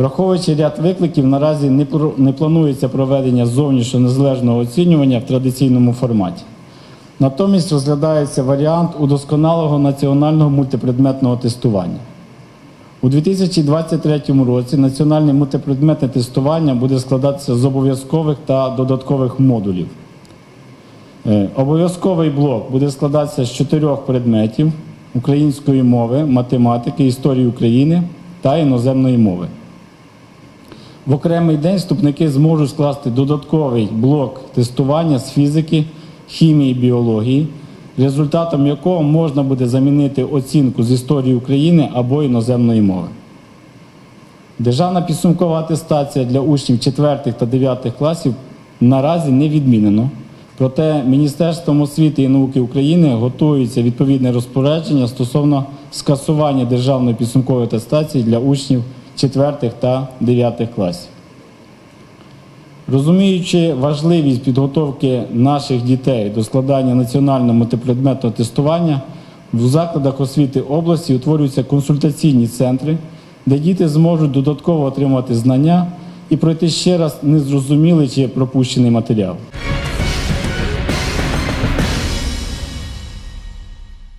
Враховуючи ряд викликів, наразі не пр- не планується проведення зовнішнього незалежного оцінювання в традиційному форматі. Натомість розглядається варіант удосконалого національного мультипредметного тестування. У 2023 році національне мультипредметне тестування буде складатися з обов'язкових та додаткових модулів. Е, Обов'язковий блок буде складатися з чотирьох предметів української мови, математики, історії України та іноземної мови. В окремий день вступники зможуть скласти додатковий блок тестування з фізики, хімії, біології, результатом якого можна буде замінити оцінку з історії України або іноземної мови. Державна підсумкова атестація для учнів 4 та 9 класів наразі не відмінено. Проте Міністерством освіти і науки України готується відповідне розпорядження стосовно скасування державної підсумкової атестації для учнів 4 та 9 класів. Розуміючи важливість підготовки наших дітей до складання національного мультипредметного тестування, в закладах освіти області утворюються консультаційні центри, де діти зможуть додатково отримати знання і пройти ще раз незрозумілий чи пропущений матеріал.